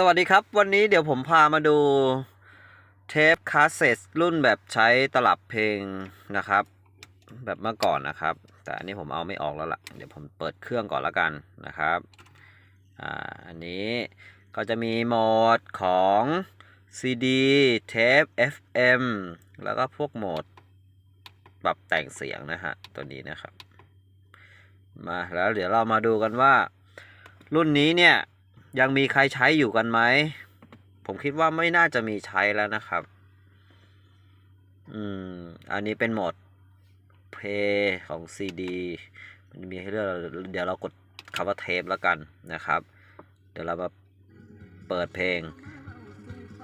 สวัสดีครับ วันนี้เดี๋ยวผมพามาดูเทปคาสเซ็ตรุ่นแบบใช้ตลับเพลงนะครับ แบบเมื่อก่อนนะครับ แต่อันนี้ผมเอาไม่ออกแล้วล่ะ เดี๋ยวผมเปิดเครื่องก่อนละกันนะครับอ่าอันนี้ก็จะมีโหมดของ CD เทป FM แล้วก็พวกโหมดปรับแต่งเสียงนะฮะ ตัวนี้นะครับ มาแล้วเดี๋ยวเรามาดูกันว่า รุ่นนี้เนี่ย ยังมีใครใช้อยู่กันไหม ผมคิดว่าไม่น่าจะมีใช้แล้วนะครับ อืม อันนี้เป็นโหมดเพลย์ของ CD มันมีให้เลือกเดี๋ยวเรากดคำว่าเทปแล้วกันนะครับ เดี๋ยวเรามาเปิดเพลง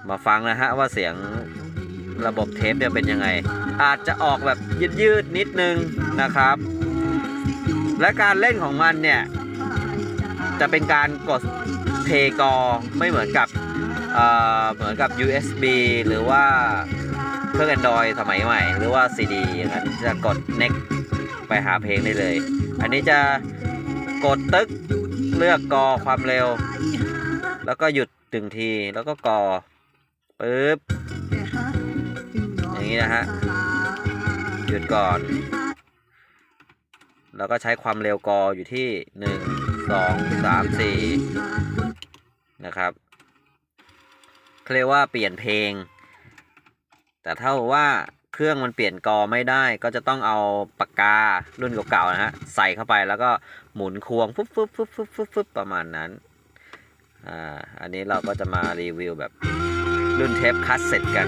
มาฟังนะฮะว่าเสียงระบบเทปเนี่ยเป็นยังไง อาจจะออกแบบยืดๆนิดนึงนะครับ และการเล่นของมันเนี่ย จะเป็นการกด เพกอไม่เหมือนกับเหมือนกับ USB หรือว่าเครื่อง Android สมัยใหม่ หรือว่า CD อย่างนั้นจะกด next ไปหาเพลงได้เลย อันนี้จะกดตึกเลือกกอความเร็ว แล้วก็หยุดตึงทีแล้วก็กอปึ๊บอย่างนี้นะฮะหยุดก่อน แล้วก็ใช้ความเร็วกออยู่ที่หนึ่งสองสามสี่ นะครับเขาเรียกว่าเปลี่ยนเพลง แต่ถ้าว่าเครื่องมันเปลี่ยนกอไม่ได้ก็จะต้องเอาปากการุ่นเก่าๆนะฮะใส่เข้าไปแล้วก็หมุนควงฟุ๊บฟุ๊บฟุ๊บฟุ๊บฟุ๊บฟุ๊บประมาณนั้นอ่าอันนี้เราก็จะมารีวิวแบบรุ่นเทปคัสเซ็ตกัน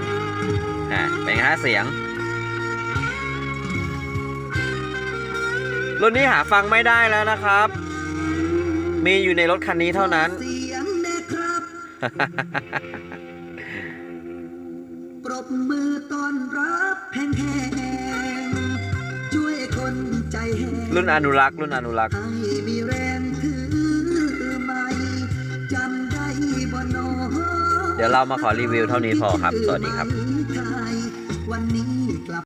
อ่าเป็นไงฮะเสียง รุ่นนี้หาฟังไม่ได้แล้วนะครับ มีอยู่ในรถคันนี้เท่านั้น ครับ ปรบมือต้อนรับแห่งๆช่วยคนใจแห้งรุ่นอนุรักษ์รุ่นอนุรักษ์ ให้มีแรงถือไม้จำได้บ่หนอเดี๋ยวเรามาขอรีวิวเท่านี้พอครับ สวัสดีครับ วันนี้กลับ